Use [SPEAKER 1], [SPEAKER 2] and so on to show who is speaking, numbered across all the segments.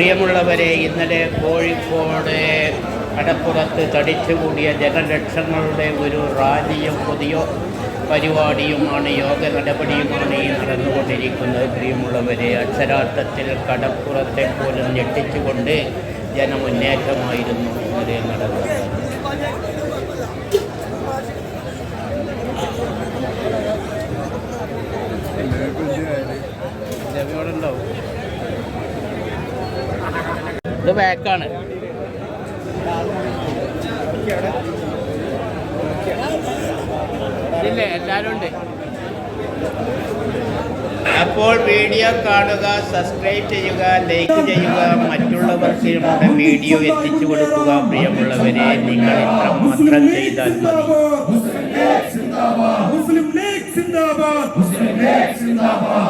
[SPEAKER 1] പ്രിയമുള്ളവരെ ഇന്നലെ കോഴിക്കോട് കടപ്പുറത്ത് തടിച്ചുകൂടിയ ജനലക്ഷങ്ങളുടെ ഒരു റാലിയും പുതിയ പരിപാടിയുമാണ് യോഗ നടപടിയുമാണ് ഈ നടന്നുകൊണ്ടിരിക്കുന്നത്. പ്രിയമുള്ളവരെ അക്ഷരാർത്ഥത്തിൽ കടപ്പുറത്തെ പോലും ഞെട്ടിച്ചുകൊണ്ട് ജനമുന്നേറ്റമായിരുന്നു ഇന്നലെ നടന്നത്. ഉണ്ടാവും ബാക്കാണ് ഇല്ലേ എല്ലാവരും ഉണ്ട്. അപ്പോൾ വീഡിയോ കാണുക സബ്സ്ക്രൈബ് ചെയ്യുക ലൈക്ക് ചെയ്യുക മറ്റുള്ളവർക്ക് നമ്മുടെ വീഡിയോ എത്തിച്ചു കൊടുക്കുക പ്രിയമുള്ളവരെ നിങ്ങൾ ഇത്ര മാത്രം ചെയ്താൽ മതി
[SPEAKER 2] Muslim League zindabad Muslim League zindabad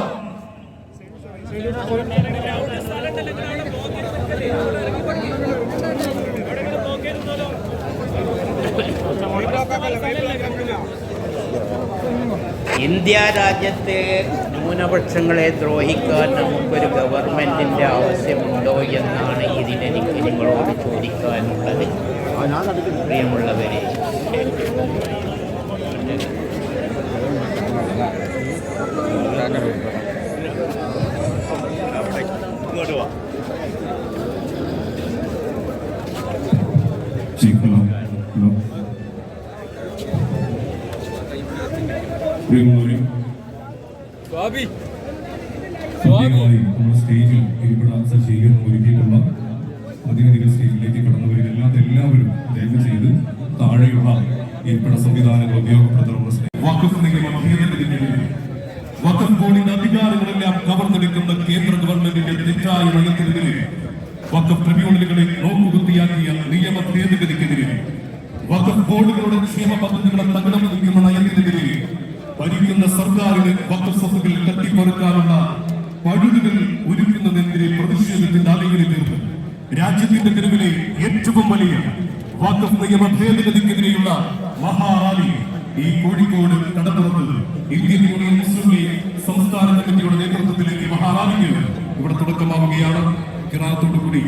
[SPEAKER 1] India രാജ്യത്തെ ന്യൂനപക്ഷങ്ങളെ ദ്രോഹിക്കാൻ നമുക്കൊരു ഗവൺമെന്റിന്റെ ആവശ്യമുണ്ടോ എന്നാണ് ഇതിനെനിക്ക് നിങ്ങളോട് ചോദിക്കാനുള്ളത്. പ്രിയമുള്ളവരെ
[SPEAKER 3] നമ്മുടെ സ്റ്റേജിൽ ഇരിപ്പിട സജ്ജീകരണം ഒരുക്കിയിട്ടുള്ള പ്രതിനിധികൾ സ്റ്റേജിലേക്ക് കടന്നു വരുന്ന എല്ലാവരും ദയവ് ചെയ്ത് താഴെയുള്ള ഇരിപ്പിട സംവിധാനങ്ങൾ ഉപയോഗപ്പെടുത്തണമെന്ന് വഖഫ് നിയമം ഭേദഗതിക്കെതിരെ വഖഫ് ബോർഡിന്റെ അധികാരങ്ങളെല്ലാം കവർന്നെടുക്കുന്ന കേന്ദ്ര ഗവൺമെന്റിന്റെ തെറ്റായ നയത്തിനെതിരെ വഖഫ് ട്രിബ്യൂണലുകളെ നോക്കുകുത്തിയാക്കിയ നിയമ ഭേദഗതിക്കെതിരെ വഖഫ് ബോർഡുകളുടെ ക്ഷേമ പദ്ധതികളെ നയത്തിനെതിരെ ഭരിക്കുന്ന സർക്കാരിന് വഖഫ് സ്വത്തുക്കൾ കട്ടിപ്പറുക്കാനുള്ള പഴുതുകൾ ഒരുക്കുന്നതിനെതിരെ പ്രതിഷേധത്തിന്റെ അലയിൽ തീർന്നു രാജ്യത്തിന്റെ തെരുവിലെ ഏറ്റവും വലിയ വഖഫ് നിയമ ഭേദഗതിക്കെതിരെയുള്ള മഹാറാലി ഈ കോഴിക്കോട് കടപ്പുറത്ത് ഇന്ത്യൻ യൂണിയൻ മുസ്ലിം ലീഗ് സംസ്ഥാന കമ്മിറ്റിയുടെ നേതൃത്വത്തിലേക്ക് മഹാറാലിക്ക് ഇവിടെ തുടക്കമാവുകയാണ്. കിറാത്തോടു കൂടി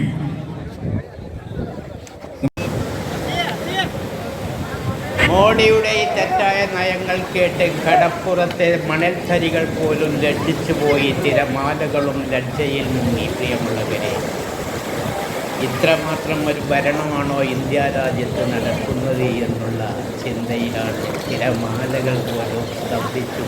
[SPEAKER 1] മോഡിയുടെ ഈ തെറ്റായ നയങ്ങൾ കേട്ട് കടപ്പുറത്തെ മണൽത്തരികൾ പോലും ലജ്ജിച്ചു പോയി. തിരമാലകളും ലജ്ജയിൽ മുങ്ങി പ്രിയമുള്ളവരെ. ഇത്രമാത്രം ഒരു ഭരണമാണോ ഇന്ത്യ രാജ്യത്ത് നടക്കുന്നത് എന്നുള്ള ചിന്തയിലാണ് തിരമാലകൾ പോലും സ്തംഭിച്ചു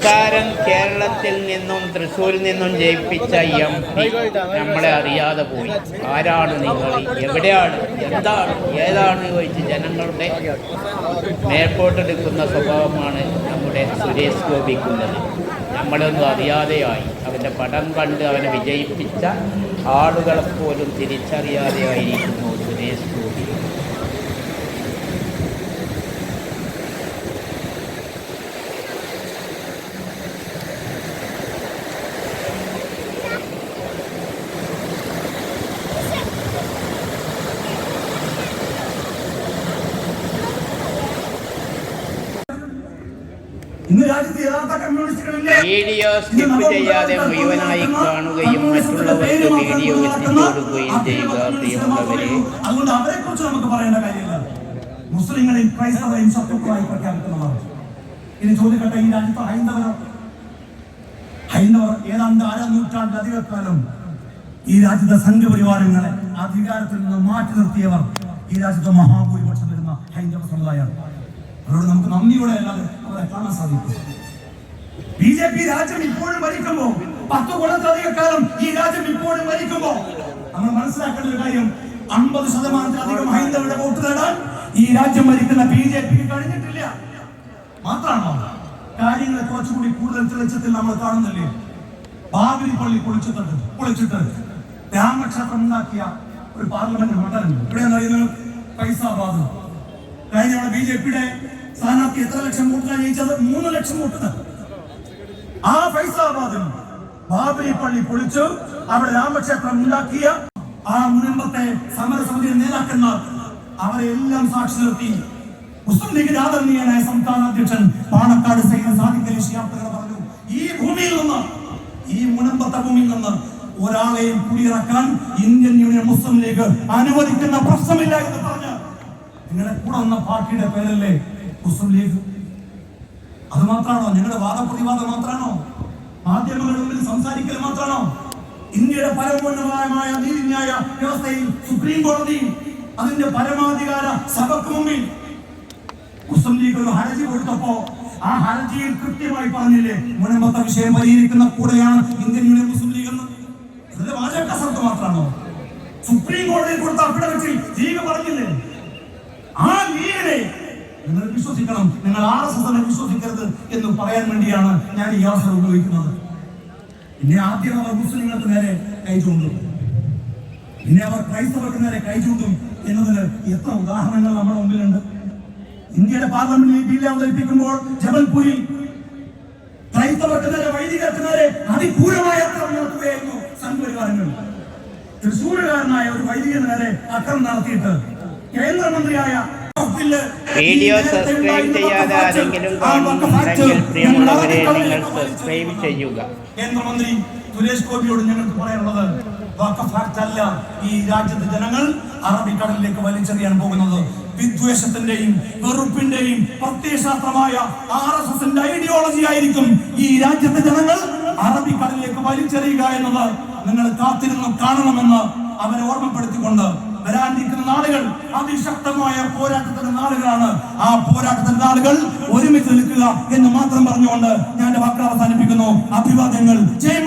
[SPEAKER 1] ഇക്കാരം കേരളത്തിൽ നിന്നും തൃശ്ശൂരിൽ നിന്നും ജയിപ്പിച്ച എം പി നമ്മളെ അറിയാതെ പോയി. ആരാണ് നിങ്ങൾ? എവിടെയാണ്? എന്താണ്? ഏതാണ് ചോദിച്ച് ജനങ്ങളുടെ മേൽപോട്ടെടുക്കുന്ന സ്വഭാവമാണ് നമ്മുടെ സുരേഷ് ഗോപിക്കുള്ളത് നമ്മളൊന്നും അറിയാതെയായി. അവന്റെ പടം കണ്ട് അവനെ വിജയിപ്പിച്ച ആളുകളെപ്പോലും തിരിച്ചറിയാതെയായിരിക്കുന്നു സുരേഷ് ഗോപി. വീഡിയോ സ്കിപ്പ് ചെയ്യാതെ മുഴുവനായി കാണുകയും മറ്റുള്ളവർക്ക് വീഡിയോ എത്തിച്ചു കൊടുക്കുകയും ചെയ്യുക പ്രിയമുള്ളവരെ.
[SPEAKER 2] അതുകൊണ്ട് അവരെ കുറിച്ച് നമുക്ക് പറയേണ്ട കാര്യമില്ല. മുസ്ലിങ്ങളെയും ക്രൈസ്തവരെയും ശത്രുക്കളായി പ്രഖ്യാപിക്കുന്നതാണ്. ഇനി ചോദിക്കട്ടെ ഈ രാജ്യത്ത് ഹൈന്ദവരോ? ഹൈന്ദവർ ഏതാണ്ട് അര നൂറ്റാണ്ടിലധികം കാലം ഈ രാജ്യത്തെ സംഘപരിവാരങ്ങളെ അധികാരത്തിൽ നിന്ന് മാറ്റി നിർത്തിയവർ ഈ രാജ്യത്തെ മഹാഭൂരിപക്ഷം വരുന്ന ഹൈന്ദവ സമുദായമാണ്. അവരോട് നമുക്ക് നന്ദിയോടെ അല്ലാതെ അവരെ കാണാൻ സാധിക്കും. ബി ജെ പി രാജ്യം ഇപ്പോഴും ഭരിക്കുമ്പോ പത്ത് കൊല്ലത്തധിക കാലം ഈ രാജ്യം ഇപ്പോഴും ഭരിക്കുമ്പോ നമ്മൾ മനസ്സിലാക്കേണ്ട ഒരു കാര്യം അമ്പത് ശതമാനത്തിലധികം ഹൈന്ദവരുടെ വോട്ട് നേടാൻ ഈ രാജ്യം ഭരിക്കുന്ന ബി ജെ പിക്ക് കഴിഞ്ഞിട്ടില്ല. മാത്രമാണോ? കാര്യങ്ങളെ കുറച്ചുകൂടി കൂടുതൽ തെളിച്ചത്തിൽ നമ്മൾ കാണുന്നില്ലേ? ബാബരി പള്ളി പൊളിച്ചിട്ടുണ്ട് പൊളിച്ചിട്ട് രാമക്ഷേത്രം ഉണ്ടാക്കിയ ഒരു പാർലമെന്റ് മണ്ഡലം ഇവിടെ ഫൈസാബാദ്. കഴിഞ്ഞ ബി ജെ പിയുടെ സ്ഥാനാർത്ഥി എത്ര ലക്ഷം വോട്ടിനാണ് ജയിച്ചത്? മൂന്ന് ലക്ഷം വോട്ടിന് ആ ഫൈസാബാദിൽ ബാബരി പള്ളി പൊളിച്ചു. അവിടെ രാമക്ഷേത്രം ഉണ്ടാക്കിയ ആ മുൻപത്തെ സമരസമിതി നേതാക്കന്മാർ അവരെ എല്ലാം സാക്ഷി നിർത്തി. മുസ്ലിം ലീഗിന്റെ ആദരണീയനായ സംസ്ഥാന അധ്യക്ഷൻ പാണക്കാട് സൈന സാദിഖലി ശിയാബ്ദകൾ പറഞ്ഞു. ഈ ഭൂമിയിൽ നിന്ന് ഈ മുനമ്പത്തെ ഭൂമിയിൽ നിന്ന് ഒരാളെയും കുടിയിറക്കാൻ ഇന്ത്യൻ യൂണിയൻ മുസ്ലിം ലീഗ് അനുവദിക്കുന്ന പ്രശ്നമില്ല എന്ന് പറഞ്ഞ് നിങ്ങളുടെ കൂടെ വന്ന പാർട്ടിയുടെ പേരല്ലേ മുസ്ലിം ലീഗ്. അത് മാത്രമാണോ? ഞങ്ങളുടെ വാദപ്രതിവാദം മാത്രമാണോ? മാധ്യമങ്ങളുടെ മുമ്പിൽ സംസാരിക്കൽ മാത്രമാണോ? ഇന്ത്യയുടെ പരമോന്നതമായ നീതിന്യായ വ്യവസ്ഥയിൽ സുപ്രീം കോടതി അതിന്റെ പരമാധികാര സഭയ്ക്ക് മുമ്പിൽ മുസ്ലിം ലീഗ് ഒരു ഹർജി കൊടുത്തപ്പോ ആ ഹർജിയിൽ കൃത്യമായി പറഞ്ഞില്ലേ? മുനമ്പത്തെ വിഷയം പരിഹരിക്കുന്ന കൂടെയാണ് ഇന്ത്യൻ യൂണിയൻ മുസ്ലിം ലീഗ് എന്ന്. അതിന്റെ വാചക മാത്രമാണോ? സുപ്രീം കോടതിയിൽ കൊടുത്ത അഫിഡവിറ്റിൽ ലീഗ് പറഞ്ഞില്ലേ? ആ ലീഗിനെ നിങ്ങൾ വിശ്വസിക്കണം. നിങ്ങൾ ആർ എസ് എസിനെ വിശ്വസിക്കരുത് എന്ന് പറയാൻ വേണ്ടിയാണ് ഞാൻ ഈ അവസരം ഉപയോഗിക്കുന്നത്. പിന്നെ ആദ്യം അവർ മുസ്ലിങ്ങൾക്ക് നേരെ കൈ ചൂണ്ടും. പിന്നെ അവർ ക്രൈസ്തവർക്ക് നേരെ കൈ ചൂണ്ടും എന്നതിന് എത്ര ഉദാഹരണങ്ങൾ നമ്മുടെ മുമ്പിലുണ്ട്. ഇന്ത്യയുടെ പാർലമെന്റിൽ ബില്ല് അവതരിപ്പിക്കുമ്പോൾ ജബൽപൂരിൽ ക്രൈസ്തവർക്ക് നേരെ വൈദികർക്ക് നേരെ അതിക്രൂരമായ അക്രമം നടത്തുകയായിരുന്നു സംഘപരിവാരങ്ങൾ. തൃശ്ശൂരുകാരനായ ഒരു വൈദികന് നേരെ അക്രമം നടത്തിയിട്ട് കേന്ദ്രമന്ത്രിയായ
[SPEAKER 1] വീഡിയോ സബ്സ്ക്രൈബ് ചെയ്യാതെ ആരെങ്കിലും കാണുന്നുണ്ടെങ്കിൽ പ്രിയമുള്ളവരെ നിങ്ങൾ സബ്സ്ക്രൈബ് ചെയ്യുക.
[SPEAKER 2] കേന്ദ്രമന്ത്രി സുരേഷ് ഗോപിയോട് ഞങ്ങൾക്ക് പറയാനുള്ളത് വഖഫ് ആക്ട് അല്ല. ഈ രാജ്യത്തെ ജനങ്ങൾ അറബിക്കടലിലേക്ക് വലിച്ചെറിയാൻ പോകുന്നത് വിദ്വേഷത്തിന്റെയും വെറുപ്പിന്റെയും പ്രത്യയശാസ്ത്രമായ ആർ എസ് എസിന്റെ ഐഡിയോളജി ആയിരിക്കും ഈ രാജ്യത്തെ ജനങ്ങൾ അറബിക്കടലിലേക്ക് വലിച്ചെറിയുക എന്നത്. നിങ്ങൾ കാത്തിരുന്ന് കാണണമെന്ന് അവരെ ഓർമ്മപ്പെടുത്തിക്കൊണ്ട് അതിശക്തമായ പോരാട്ടത്തിന്റെ നാളുകളാണ്. ആ പോരാട്ടത്തിന്റെ നാളുകൾ ഒരുമിച്ച് നിൽക്കുക എന്ന് മാത്രം പറഞ്ഞുകൊണ്ട് ഞാൻ വാക്കുകൾ അവസാനിപ്പിക്കുന്നു. അഭിവാദ്യങ്ങൾ. ജയ്